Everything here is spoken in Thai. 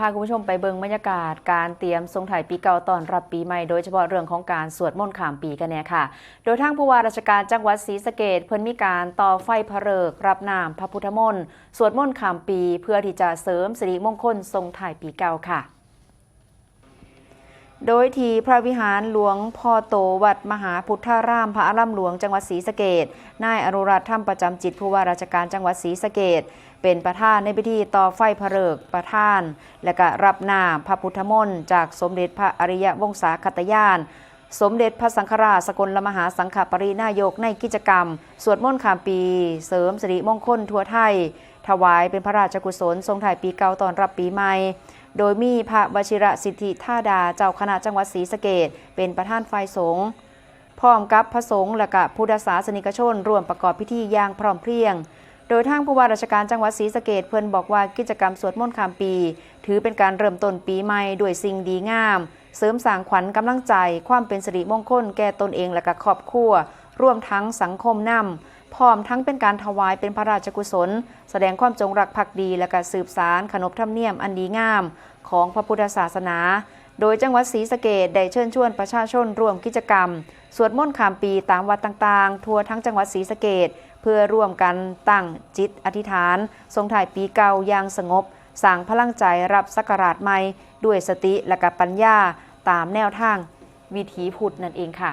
พาคุณผู้ชมไปเบิงบรรยากาศการเตรียมทรงถ่ายปีเก่าตอนรับปีใหม่โดยเฉพาะเรื่องของการสวดมนต์ข้ามปีกันเนี่ยค่ะ โดยทางผู้ว่าราชการจังหวัดศรีสะเกดเพิ่นมีการต่อไฟพระเริกรับนามพระพุทธมนต์สวดมนต์ข้ามปี เพื่อที่จะเสริมสิริมงคลทรงถ่ายปีเก่าค่ะโดยที่พระวิหารหลวงพ่อโตวัดมหาพุทธาราม พระอารามหลวงจังหวัดศรีสะเกดนายอนุรัตน์ธรรมประจำจิตผู้ว่าราชการจังหวัดศรีสะเกด เป็นประธานในพิธีต่อไฟพระเริกประธาน และก็รับนามพระพุทธมนต์จากสมเด็จพระอริยวงศาคตยาน สมเด็จพระสังฆราชสกลมหาสังฆปรินายกในกิจกรรม สวดมนต์ข้ามปี เสริมสิริมงคลทั่วไทย ถวายเป็นพระราชกุศลทรงถ่ายปีเก่าตอนรับปีใหม่โดยมีพระวชิระสิทธิท่าดาเจ้าคณะจังหวัดศรีสะเกดเป็นประธานฝ่ายสงฆ์พร้อมกับพระสงฆ์และกับพุทธศาสนิกชนร่วมประกอบพิธีอย่างพร้อมเพรียง โดยทางผู้ว่าราชการจังหวัดศรีสะเกดเพิ่นบอกว่ากิจกรรมสวดมนต์ข้ามปี ถือเป็นการเริ่มต้นปีใหม่ด้วยสิ่งดีงาม เสริมสร้างขวัญกำลังใจ ความเป็นสิริมงคลแก่ตนเองและกับครอบครัวร่วมทั้งสังคมนำพร้อมทั้งเป็นการถวายเป็นพระราชกุศล แสดงความจงรักภักดีและก็สืบสารขนบธรรมเนียมอันดีงาม ของพระพุทธศาสนา โดยจังหวัดศรีสะเกดได้เชิญชวนประชาชนร่วมกิจกรรม สวดมนต์ข้ามปีตามวัดต่างๆ ทั่วทั้งจังหวัดศรีสะเกดเพื่อร่วมกันตั้งจิตอธิษฐานทรงถ่ายปีเก่าอย่างสงบสร้างพลังใจรับสักการะใหม่ ด้วยสติและกับปัญญาตามแนวทาง วิถีพุทธนั่นเองค่ะ